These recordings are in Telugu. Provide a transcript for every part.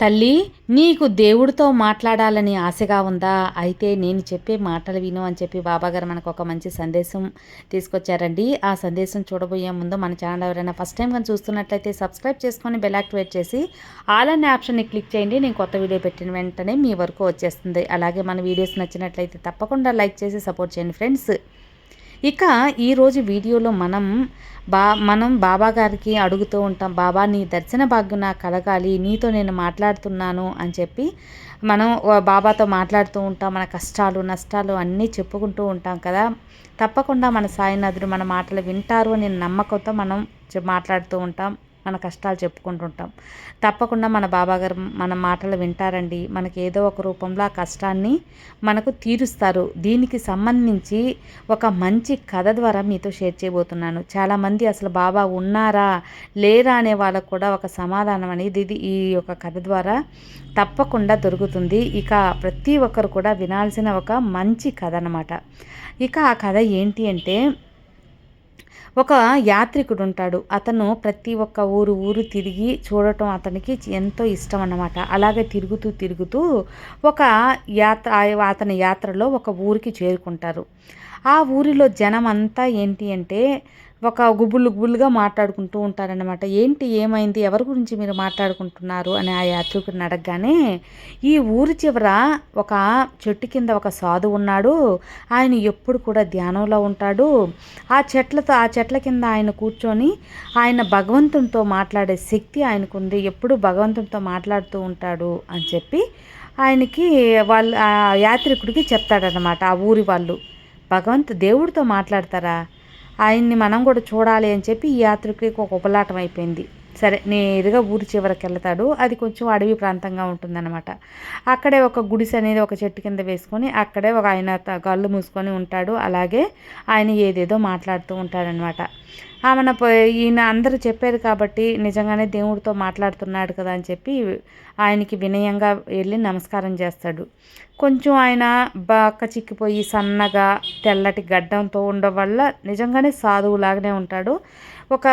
తల్లి నీకు దేవుడితో మాట్లాడాలని ఆశగా ఉందా? అయితే నేను చెప్పే మాటలు విను అని చెప్పి బాబాగారు మనకు ఒక మంచి సందేశం తీసుకొచ్చారండి. ఆ సందేశం చూడబోయే ముందు మన ఛానల్ ఎవరైనా ఫస్ట్ టైం కానీ చూస్తున్నట్లయితే సబ్స్క్రైబ్ చేసుకొని బెల్ యాక్టివేట్ చేసి ఆల్ అనే ఆప్షన్ని క్లిక్ చేయండి. నేను కొత్త వీడియో పెట్టిన వెంటనే మీ వరకు వచ్చేస్తుంది. అలాగే మన వీడియోస్ నచ్చినట్లయితే తప్పకుండా లైక్ చేసి సపోర్ట్ చేయండి ఫ్రెండ్స్. ఇక ఈరోజు వీడియోలో మనం బా మనం బాబా గారికి అడుగుతూ ఉంటాం బాబా నీ దర్శన భాగ్యం నాకు కలగాలి నీతో నేను మాట్లాడుతున్నాను అని చెప్పి మనం బాబాతో మాట్లాడుతూ ఉంటాం మన కష్టాలు నష్టాలు అన్నీ చెప్పుకుంటూ ఉంటాం కదా. తప్పకుండా మన సాయినాథుడు మన మాటలు వింటారు అని నమ్మకంతో మనం మాట్లాడుతూ ఉంటాం. మన కష్టాలు చెప్పుకుంటుంటాం. తప్పకుండా మన బాబాగారు మన మాటలు వింటారండి. మనకి ఏదో ఒక రూపంలో ఆ కష్టాన్ని మనకు తీరుస్తారు. దీనికి సంబంధించి ఒక మంచి కథ ద్వారా మీతో షేర్ చేయబోతున్నాను. చాలామంది అసలు బాబా ఉన్నారా లేరా అనే వాళ్ళకు కూడా ఒక సమాధానం అనేది ఇది ఈ యొక్క కథ ద్వారా తప్పకుండా దొరుకుతుంది. ఇక ప్రతి ఒక్కరు కూడా వినాల్సిన ఒక మంచి కథ అనమాట ఇక ఆ కథ ఏంటి అంటే ఒక యాత్రికుడు ఉంటాడు అతను ప్రతి ఒక్క ఊరు ఊరు తిరిగి చూడటం అతనికి ఎంతో ఇష్టం అన్నమాట అలాగే తిరుగుతూ తిరుగుతూ ఒక యాత్ర అతని యాత్రలో ఒక ఊరికి చేరుకుంటారు. ఆ ఊరిలో జనం అంతా ఏంటి అంటే ఒక గుబులు గుబులుగా మాట్లాడుకుంటూ ఉంటారనమాట ఏంటి ఏమైంది? ఎవరి గురించి మీరు మాట్లాడుకుంటున్నారు? అని ఆ యాత్రికుడిని అడగగానే ఈ ఊరి చివర ఒక చెట్టు కింద ఒక సాధు ఉన్నాడు. ఆయన ఎప్పుడు కూడా ధ్యానంలో ఉంటాడు. ఆ చెట్లతో ఆ చెట్ల కింద ఆయన కూర్చొని ఆయన భగవంతునితో మాట్లాడే శక్తి ఆయనకుంది. ఎప్పుడు భగవంతునితో మాట్లాడుతూ ఉంటాడు అని చెప్పి ఆయనకి వాళ్ళు ఆ యాత్రికుడికి చెప్తాడనమాట ఆ ఊరి వాళ్ళు భగవంతు దేవుడితో మాట్లాడతారా? ఆయన్ని మనం కూడా చూడాలి అని చెప్పి ఈ యాత్రికి ఒక ఉపలాటం అయిపోయింది. సరే నేరుగా ఊరి చివరికి వెళ్తాడు అది కొంచెం అడవి ప్రాంతంగా ఉంటుందన్నమాట. అక్కడే ఒక గుడిసె అనేది ఒక చెట్టు కింద వేసుకొని అక్కడే ఒక ఆయన కళ్ళు మూసుకొని ఉంటాడు. అలాగే ఆయన ఏదేదో మాట్లాడుతూ ఉంటాడనమాట ఆమెన ఈయన అందరూ చెప్పారు కాబట్టి నిజంగానే దేవుడితో మాట్లాడుతున్నాడు కదా అని చెప్పి ఆయనకి వినయంగా వెళ్ళి నమస్కారం చేస్తాడు. కొంచెం ఆయన బాక్క చిక్కిపోయి సన్నగా తెల్లటి గడ్డంతో ఉండడం వల్ల నిజంగానే సాధువులాగానే ఉంటాడు. ఒక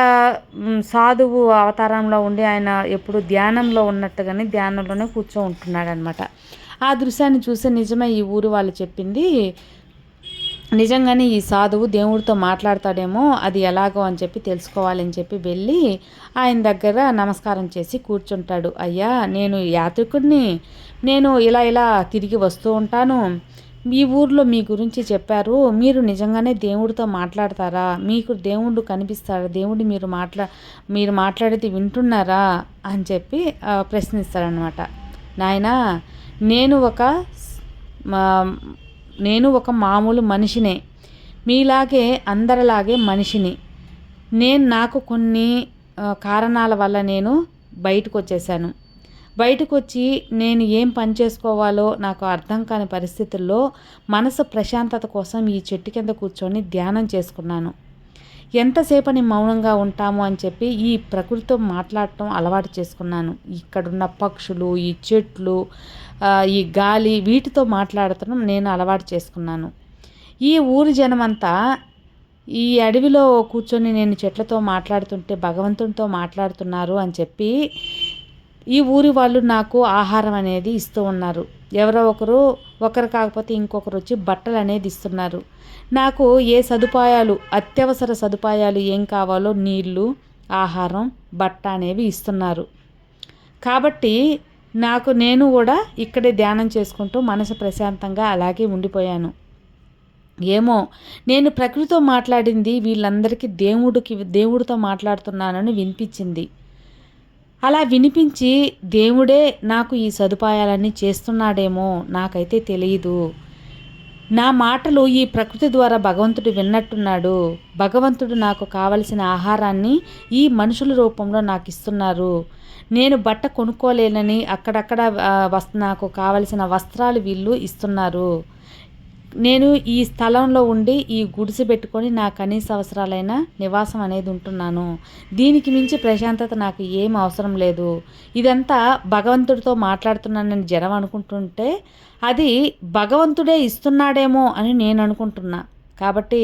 సాధువు అవతారంలో ఉండి ఆయన ఎప్పుడు ధ్యానంలో ఉన్నట్టుగానే ధ్యానంలోనే కూర్చో ఉంటున్నాడు అనమాట ఆ దృశ్యాన్ని చూసి నిజమే ఈ ఊరు వాళ్ళు చెప్పింది. నిజంగానే ఈ సాధువు దేవుడితో మాట్లాడతాడేమో అది ఎలాగో అని చెప్పి తెలుసుకోవాలని చెప్పి వెళ్ళి ఆయన దగ్గర నమస్కారం చేసి కూర్చుంటాడు. అయ్యా నేను యాత్రికుడిని నేను ఇలా ఇలా తిరిగి వస్తూ ఉంటాను. మీ ఊర్లో మీ గురించి చెప్పారు. మీరు నిజంగానే దేవుడితో మాట్లాడతారా? మీకు దేవుడు కనిపిస్తారా దేవుడు మీరు మాట్లా మీరు మాట్లాడితే వింటున్నారా? అని చెప్పి ప్రశ్నిస్తారనమాట నాయన నేను ఒక నేను ఒక మామూలు మనిషినే. మీలాగే అందరిలాగే మనిషిని. నేను నాకు కొన్ని కారణాల వల్ల నేను బయటకు వచ్చేసాను బయటకు వచ్చి నేను ఏం పని చేసుకోవాలో నాకు అర్థం కాని పరిస్థితుల్లో మనసు ప్రశాంతత కోసం ఈ చెట్టు కింద కూర్చొని ధ్యానం చేసుకున్నాను. ఎంతసేపని మౌనంగా ఉంటాము అని చెప్పి ఈ ప్రకృతితో మాట్లాడటం అలవాటు చేసుకున్నాను. ఇక్కడున్న పక్షులు ఈ చెట్లు ఈ గాలి వీటితో మాట్లాడటం నేను అలవాటు చేసుకున్నాను. ఈ ఊరి జనమంతా ఈ అడవిలో కూర్చొని నేను చెట్లతో మాట్లాడుతుంటే భగవంతునితో మాట్లాడుతున్నారు అని చెప్పి ఈ ఊరి వాళ్ళు నాకు ఆహారం అనేది ఇస్తూ ఉన్నారు. ఎవరో ఒకరు ఒకరు కాకపోతే ఇంకొకరు వచ్చి బట్టలు అనేది ఇస్తున్నారు. నాకు ఏ సదుపాయాలు అత్యవసర సదుపాయాలు ఏం కావాలో నీళ్ళు ఆహారం బట్ట అనేవి ఇస్తున్నారు. కాబట్టి నాకు నేను కూడా ఇక్కడే ధ్యానం చేసుకుంటూ మనసు ప్రశాంతంగా అలాగే ఉండిపోయాను. ఏమో నేను ప్రకృతితో మాట్లాడింది వీళ్ళందరికీ దేవుడికి దేవుడితో మాట్లాడుతున్నానని వినిపించింది. అలా వినిపించి దేవుడే నాకు ఈ సదుపాయాలన్నీ చేస్తున్నాడేమో నాకైతే తెలియదు నా మాటలు ఈ ప్రకృతి ద్వారా భగవంతుడు విన్నట్టున్నాడు. భగవంతుడు నాకు కావలసిన ఆహారాన్ని ఈ మనుషుల రూపంలో నాకు ఇస్తున్నారు. నేను బట్ట కొనుక్కోలేనని అక్కడక్కడ వస్ నాకు కావలసిన వస్త్రాలు వీళ్ళు ఇస్తున్నారు. నేను ఈ స్థలంలో ఉండి ఈ గుడిసె పెట్టుకొని నా కనీస అవసరాలైన నివాసం అనేది ఉంటున్నాను. దీనికి మించి ప్రశాంతత నాకు ఏం అవసరం లేదు. ఇదంతా భగవంతుడితో మాట్లాడుతున్నానని జనం అనుకుంటుంటే అది భగవంతుడే ఇస్తున్నాడేమో అని నేను అనుకుంటున్నా. కాబట్టి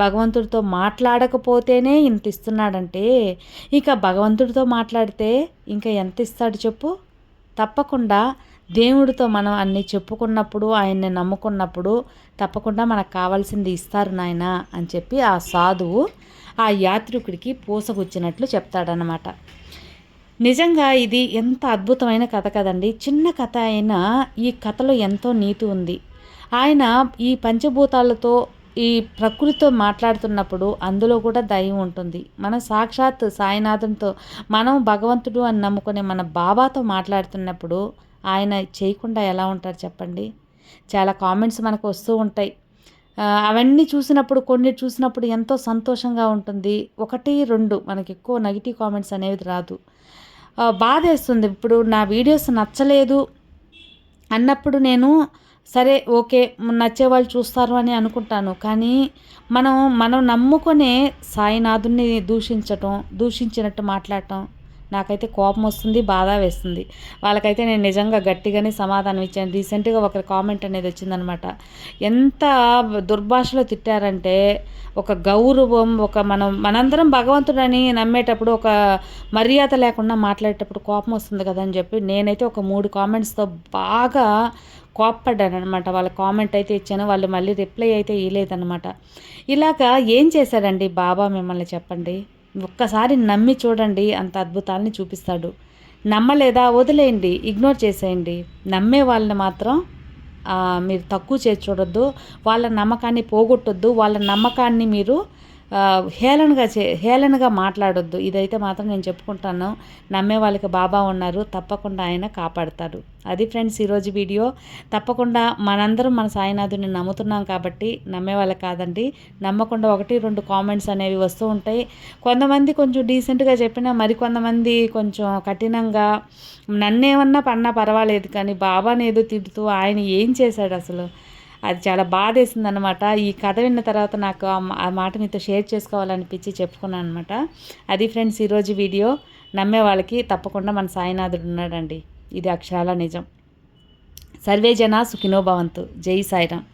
భగవంతుడితో మాట్లాడకపోతేనే ఇంత ఇస్తున్నాడంటే ఇక భగవంతుడితో మాట్లాడితే ఇంకా ఎంత ఇస్తాడు చెప్పు? తప్పకుండా దేవుడితో మనం అన్ని చెప్పుకున్నప్పుడు ఆయన్ని నమ్ముకున్నప్పుడు తప్పకుండా మనకు కావాల్సింది ఇస్తారు నాయన అని చెప్పి ఆ సాధువు ఆ యాత్రికుడికి పూసగుచ్చినట్లు చెప్తాడనమాట నిజంగా ఇది ఎంత అద్భుతమైన కథ కదండి. చిన్న కథ అయినా ఈ కథలో ఎంతో నీతి ఉంది. ఆయన ఈ పంచభూతాలతో ఈ ప్రకృతితో మాట్లాడుతున్నప్పుడు అందులో కూడా దైవం ఉంటుంది. మనం సాక్షాత్ సాయినాథంతో మనం భగవంతుడు అని నమ్ముకునే మన బాబాతో మాట్లాడుతున్నప్పుడు ఆయన చేయకుండా ఎలా ఉంటారు చెప్పండి? చాలా కామెంట్స్ మనకు వస్తూ ఉంటాయి. అవన్నీ చూసినప్పుడు కొన్ని చూసినప్పుడు ఎంతో సంతోషంగా ఉంటుంది. ఒకటి రెండు మనకి ఎక్కువ నెగిటివ్ కామెంట్స్ అనేది రాదు. బాధేస్తుంది. ఇప్పుడు నా వీడియోస్ నచ్చలేదు అన్నప్పుడు నేను సరే ఓకే నచ్చే వాళ్ళు చూస్తారు అని అనుకుంటాను. కానీ మనం మనం నమ్ముకునే సాయినాథుని దూషించటం దూషించినట్టు మాట్లాడటం నాకైతే కోపం వస్తుంది బాధ వేస్తుంది. వాళ్ళకైతే నేను నిజంగా గట్టిగానే సమాధానం ఇచ్చాను. రీసెంట్గా ఒకరి కామెంట్ అనేది వచ్చిందనమాట. ఎంత దుర్భాషలో తిట్టారంటే ఒక గౌరవం ఒక మనం మనందరం భగవంతుడని నమ్మేటప్పుడు ఒక మర్యాద లేకుండా మాట్లాడేటప్పుడు కోపం వస్తుంది కదా అని చెప్పి నేనైతే ఒక మూడు కామెంట్స్తో బాగా కోప్పడ్డాను అనమాట వాళ్ళ కామెంట్ అయితే ఇచ్చాను. వాళ్ళు మళ్ళీ రిప్లై అయితే ఇవ్వలేదన్నమాట ఇలాగా ఏం చేశాడండి బాబా మిమ్మల్ని చెప్పండి? ఒక్కసారి నమ్మి చూడండి. అంత అద్భుతాలని చూపిస్తాడు. నమ్మలేదా? వదిలేయండి. ఇగ్నోర్ చేసేయండి. నమ్మే వాళ్ళని మాత్రం మీరు తక్కువ చేసి చూడొద్దు. వాళ్ళ నమ్మకాన్ని పోగొట్టొద్దు. వాళ్ళ నమ్మకాన్ని మీరు హేళనగా చే హేళనగా మాట్లాడొద్దు. ఇదైతే మాత్రం నేను చెప్పుకుంటాను. నమ్మే వాళ్ళకి బాబా ఉన్నారు. తప్పకుండా ఆయన కాపాడతారు అది ఫ్రెండ్స్ ఈరోజు వీడియో. తప్పకుండా మనందరం మన సాయినాథుని నమ్ముతున్నాం కాబట్టి నమ్మే వాళ్ళకి కాదండి. నమ్మకుండా ఒకటి రెండు కామెంట్స్ అనేవి వస్తూ ఉంటాయి. కొంతమంది కొంచెం డీసెంట్గా చెప్పినా మరికొంతమంది కొంచెం కఠినంగా నన్నేమన్నా పన్నా పర్వాలేదు కానీ బాబాని ఏదో తిడుతూ ఆయన ఏం చేశాడు అసలు? అది చాలా బాధేసింది అనమాట ఈ కథ విన్న తర్వాత నాకు ఆ మాట మీతో షేర్ చేసుకోవాలనిపించి చెప్పుకున్నాను అనమాట అది ఫ్రెండ్స్ ఈరోజు వీడియో నమ్మే వాళ్ళకి తప్పకుండా మన సాయినాథుడు ఉన్నాడండి. ఇది అక్షరాల నిజం. సర్వే జన సుఖినోభవంతు జై సాయిరామ్.